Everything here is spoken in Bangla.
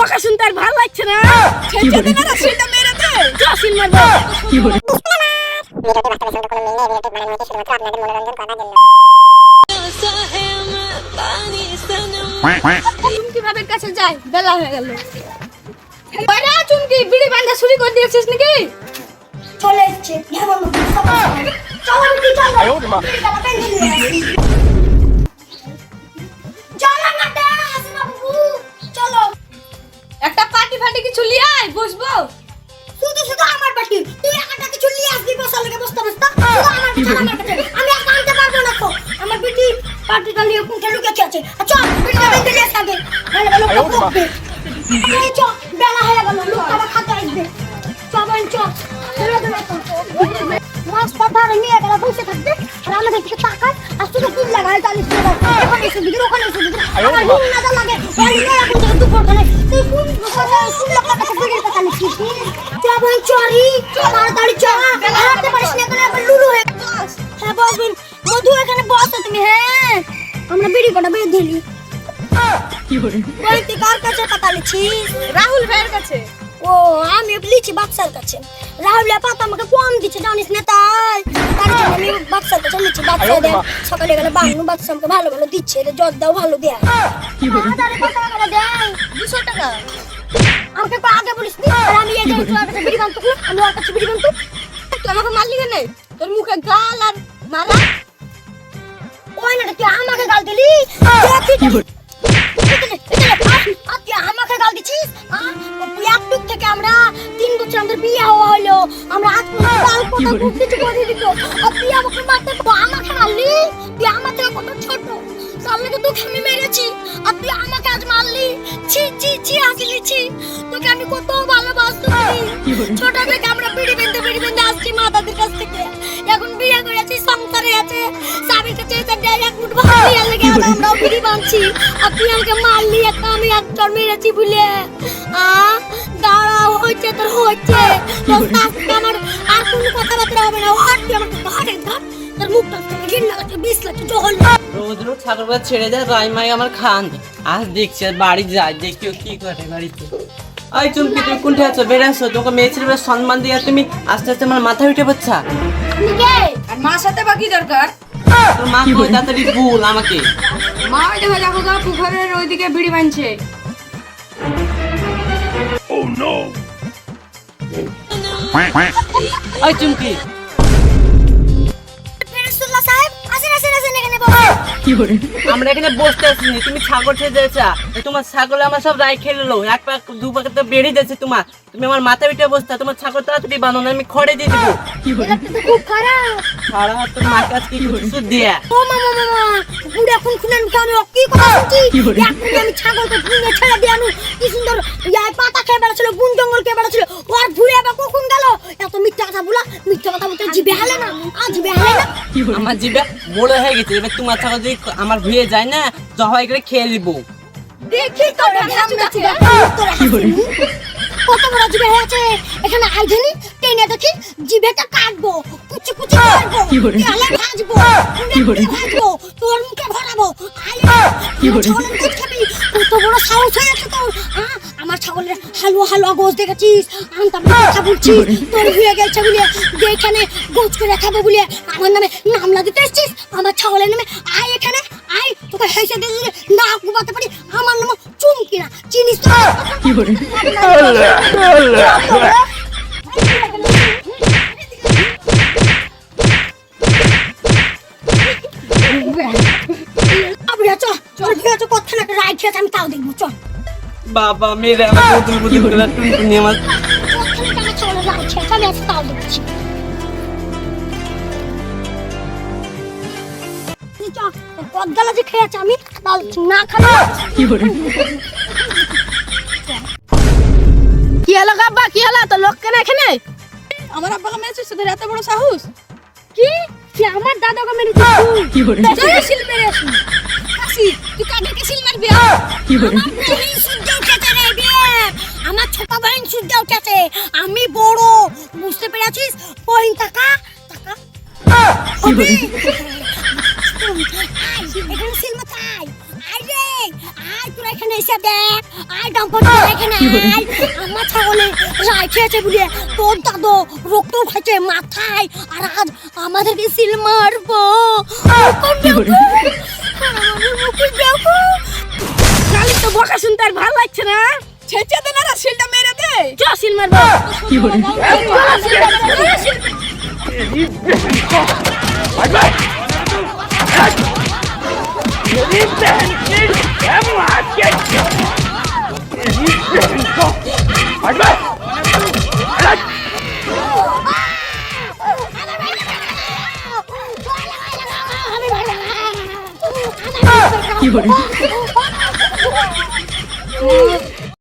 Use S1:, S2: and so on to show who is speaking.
S1: বকা শুনতে আর ভালো লাগছে না। মেরে দে চুমকি ভাবের কাছে যাই বেলা হয়ে গেল। বাইরে চুমকি বিড়ি বান্ধা শুরু করে দিয়েছিস নাকি?
S2: চলে এসছে।
S1: কিছু লিয়ে আয় বসবো।
S2: শুধু শুধু আমার পাটি তুই একাটা কিছু নিয়ে আসবি বসা লেগে বসতে বসতে শুধু আমার কাছে আমি আর আনতে পারব না তো। আমার বিটি পার্টিটা নিয়ে কোনটা লুকিয়ে আছে? আচ্ছা বিটিটা বেঁধে নিয়ে আগে। নাহলে বলো বকবে। এই চ বেলা হয়ে গেল লোকটা খাতে আসবে। চ বোন চ। চলে রাস্তা ধারে নিয়ে গেল বসে থাকবে। আর আমাদের দিকে তাকায় আর শুধু ফুল লাগায় চালিশ ওখানে এসে দিকে ওখানে এসে দিকে আমার ঘুম লাগে। কি মধু এখানে বসো তুমি হ্যাঁ আমরা বিড়ি কটা বেঁধে দিলি ওই তুই কার কাছে পাতা লিছিস
S1: রাহুল ভাইয়ের কাছে।
S2: ও আমি লিচি বাক্সার কাছে। রাহুল পাতা আমাকে কম দিচ্ছে জানিস না তাই? তার জন্য আমি বাক্সার কাছে লিচি বাক্সা দেন সকালে গেলে বাংলু বাক্সা আমাকে ভালো ভালো দিচ্ছে রে জল দাও ভালো দেয়। দেয়?
S1: দুশো টাকা।
S2: আমাকে আগে বলিস আমি বিড়ি বানতো আমি ওর কাছে বিড়ি বানতো
S1: তুই আমাকে মারলি কেন? তোর মুখে গাল আর মারা
S2: ওই না তুই আমাকে গাল দিলি? তুই আমাকে গাল দিছিস? তুই একটুক থেকে আমরা তিন বছর আমাদের বিয়ে হওয়া হলো আমরা গাল কথা কিছু করে দিত আর তুই আমাকে মারতে আমাকে মারলি? তুই আমার থেকে কত ছোট? আমি তো তোকে আমি মেরেছি। আর তুই আমাকে আজ মারলি? ছি ছি ছি হাসিলি ছি তোকে আমি কত ভালোবাসতে ছোট এক মুঠ ভাত দিয়ে লেগে আমরা বিড়ি বাঁধছি আর তুই আমাকে মারলি একটা আমি একটা মেরেছি বলে আ দাঁড়াও হচ্ছে তোর হচ্ছে তোর আজকে আমার আর কোনো কথাবার্তা হবে না। হট তুই আমাকে ঘরে ধর। তোর মুখটা থেকে লাগছে বিষ লাগছে জল
S3: রোজ রোজ ছাগলটা ছেড়ে দেয় রাইমাই আমার খান। আজ দেখছি আর বাড়ি যায় দেখি ও কি করে বাড়িতে। ওই চুমকি তুমি কোনটা আছো? বেড়ে আসো তোমাকে মেয়ে ছেলে সম্মান দিয়ে তুমি আস্তে আস্তে আমার মাথা উঠে পড়ছা।
S1: আর মার সাথে বাকি দরকার?
S3: তোর মা কই তাড়াতাড়ি ভুল আমাকে।
S1: মা ওই দেখো দেখো গা পুকুরের ওইদিকে বিড়ি বানছে।
S3: ওই চুমকি।
S2: বসেন।
S3: আমরা এখানে বসতে আসিনি তুমি ছাগল ছেড়ে দিয়েছা তোমার ছাগলে আমার সব রায় খেলে লো এক পাক দু পাক তো বেড়ে যাচ্ছে তোমার। তুমি আমার মাথা উঠে বসতে তোমার ছাগল তাড়াতাড়ি বানো না আমি খড়ে দিয়ে দেবো।
S2: খুব খারাপ।
S3: সারা তোর মা কাছে কি কিছু দেয়া।
S2: ও মামা মামা বুড়া কোন খুনের মুখে আমি কি কথা এখন আমি ছাগলকে ভুঙে ছেড়ে দিয়ে আমি কি সুন্দর ইয়াই পাতা খেয়ে বেড়াচ্ছিল বন জঙ্গল খেয়ে বেড়াচ্ছিল। ওর ভুলে আবার কখন গেল? এত মিথ্যা কথা বলা মিথ্যা কথা বলতে জিবে হালে না আ জিবে হালে না।
S3: আমার জিভে বড় হয়ে গেছে এবার তোমার ছাগল যদি আমার ভুয়ে যায় না জবাই করে খেয়ে নিবো।
S1: দেখি তো
S2: কত বড় জিবে হয়েছে এখানে আইধেনি টেনে দেখি জিভেটা কাটবো কুচি কুচি করব তেলে ভাজবো ভাজবো তোর মুখে ভরাবো কত বড় সাহস হয়েছে তোর। আমার ছাগলের হালুয়া হালুয়া গোছ দেখেছিস? আনতা কথা বলছিস তোর হয়ে গেছে বলে এখানে গোছ করে খাব বলে আমার নামে নামলা দিতে এসছিস? আমার ছাগলের নামে আয় এখানে আয় তোকে হেসে দিয়ে না ঘুমাতে পারি আমার নাম চুমকি না। চিনিস তো? কি করে কথা না রাইট খেয়েছে আমি তাও দেখব চল।
S3: বাবা মেরে আমার বুদুল বুদুল করে টুনটুনি আমার
S2: কথা চলে রাইট খেয়েছে আমি আজকে তাও দেখছি পদ্মালা যে খেয়েছে আমি না খাব?
S1: কি হলো আব্বা? কি হলো? তো লোক কেন এখানে? আমার আব্বাকে মেরেছিস? তোদের এত বড় সাহস?
S2: কি? তুই আমার দাদাকে মেরেছিস তুই?
S1: জয় শিল মেরে আসি কাশি তুই কাকে শিল মারবি
S2: উঠেছে রে বিয়ে। আমার ছোট বহিন সূর্য উঠেছে। আমি বড় বুঝতে পেরেছিস? বহিন টাকা টাকা। হবে? আয়, এখানে আয় রে আয় তোরা এখানে এসে দেখ। আয় দম্পতি এখানে আয়। আমার ছাগলে রায় খেয়েছে বলে তোর দাদু রক্ত খাইছে মাথায়। আর আজ আমাদেরকে সিল মারবো। দেখো। দেখো।
S1: খালি তো বকা শুনতে আর ভালো লাগছে না। ছেঁচে দে না মেরে দে। চ মারবো।
S2: কি